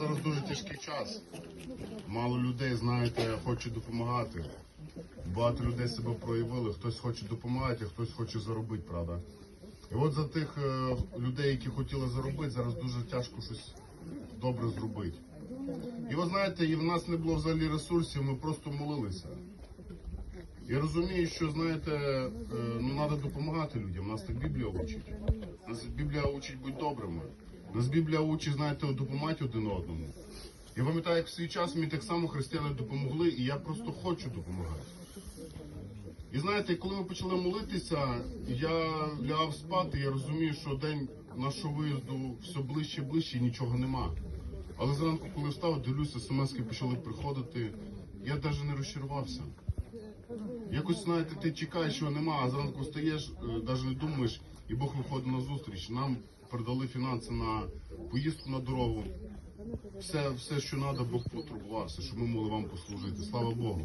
зараз дуже тяжкий час. Мало людей, знаєте, хочуть допомагати. Багато людей себе проявили, хтось хоче допомагати, а хтось хоче заробити, правда. І от за тих е, людей, які хотіли заробити, зараз дуже тяжко щось добре зробити. І ви знаєте, і в нас не було взагалі ресурсів, ми просто молилися. Я розумію, що знаєте, е, ну треба допомагати людям. Нас так Біблія учить. Нас Біблія учить бути добрими. Нас Біблія учить, знаєте, допомагати один одному. Я пам'ятаю, як в свій час мені так само християни допомогли, і я просто хочу допомагати. І знаєте, коли ми почали молитися, я лягав спати, я розумію, що день нашого виїзду все ближче і ближче і нічого нема. Але зранку, коли встав, дивлюся, смски почали приходити, я навіть не розчарувався. Якось, знаєте, ти чекаєш, що нема, а зранку встаєш, навіть не думаєш, і Бог виходить на зустріч. Нам передали фінанси на поїздку на дорогу. Все, все, що треба, Бог потурбувався, щоб ми могли вам послужити. Слава Богу.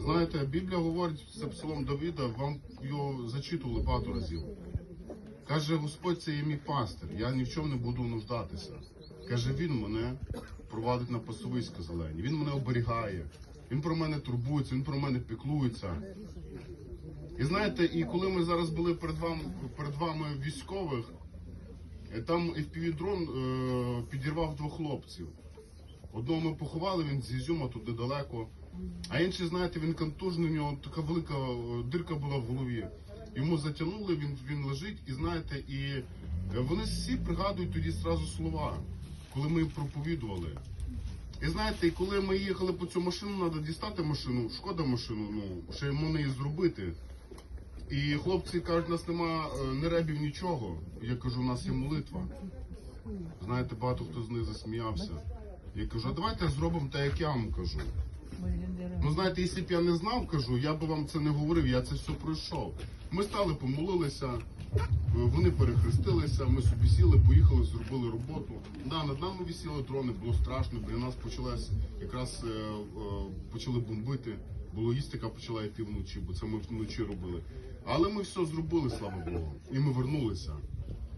Знаєте, Біблія говорить, це псалом Давіда, вам його зачитували багато разів. Каже, Господь це є мій пастир, я ні в чому не буду нуждатися. Каже, він мене провадить на пасовиська зелені, він мене оберігає, він про мене турбується, він про мене піклується. І знаєте, і коли ми зараз були перед вами, перед вами військових, там FPV-дрон е, підірвав двох хлопців. Одного ми поховали, він з Ізюма туди далеко. А інший, знаєте, він контужний, у нього така велика е, дирка була в голові. Йому затягнули, він, він лежить, і знаєте, і е, вони всі пригадують тоді зразу слова, коли ми проповідували. І знаєте, і коли ми їхали по цю машину, треба дістати машину, шкода машину, ну, ще йому неї зробити. І хлопці кажуть, у нас нема е, ні ребів, нічого. Я кажу, у нас є молитва. Знаєте, багато хто з них засміявся. Я кажу, а давайте зробимо те, як я вам кажу. Ну знаєте, якщо б я не знав, кажу, я би вам це не говорив, я це все пройшов. Ми стали, помолилися, е, вони перехрестилися, ми собі сіли, поїхали, зробили роботу. Да, над нами висіли дрони, було страшно, біля нас почалась якраз е, почали бомбити. Було їстика почала йти вночі, бо це ми вночі робили. Але ми все зробили, слава Богу, і ми вернулися.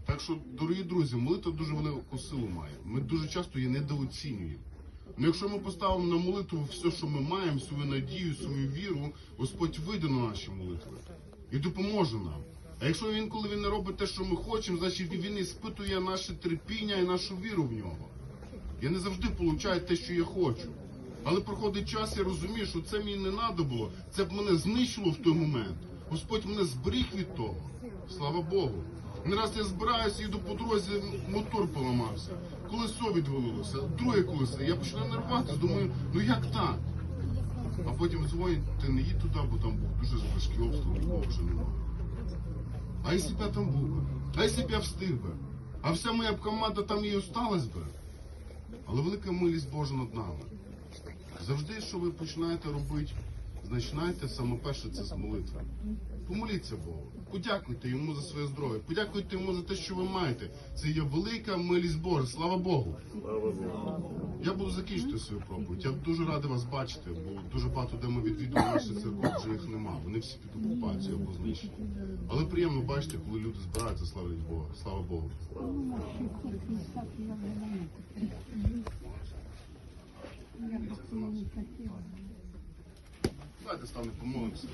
Так що, дорогі друзі, молитва дуже велику силу має. Ми дуже часто її недооцінюємо. Ну, якщо ми поставимо на молитву все, що ми маємо, свою надію, свою віру, Господь вийде на наші молитви і допоможе нам. А якщо він, коли він не робить те, що ми хочемо, значить він іспитує наше терпіння і нашу віру в нього. Я не завжди получаю те, що я хочу. Але проходить час, я розумію, що це мені не треба було. Це б мене знищило в той момент. Господь мене зберіг від того. Слава Богу. Не раз я збираюся, їду по дорозі, мотор поламався, колесо відвалилося, друге колесо. Я починаю нервуватися, думаю, ну як так? А потім дзвонять, ти не їдь туди, бо там був дуже важкий обстріл, нікого вже немає. А якщо б я там був би? А якщо б я встиг би? А вся моя б команда там і осталась би. Але велика милість Божа над нами. Завжди, що ви починаєте робити, починайте саме перше це з молитви. Помоліться Богу, подякуйте йому за своє здоров'я, подякуйте йому за те, що ви маєте. Це є велика милість Божа, слава Богу. Я буду закінчити свою проповідь. Я дуже радий вас бачити, бо дуже багато де ми відвідуємо наші церкви, вже їх нема. Вони всі під окупацією або знищені. Але приємно бачити, коли люди збираються, славлять Бога. Слава Богу. Давайте стане помолимося.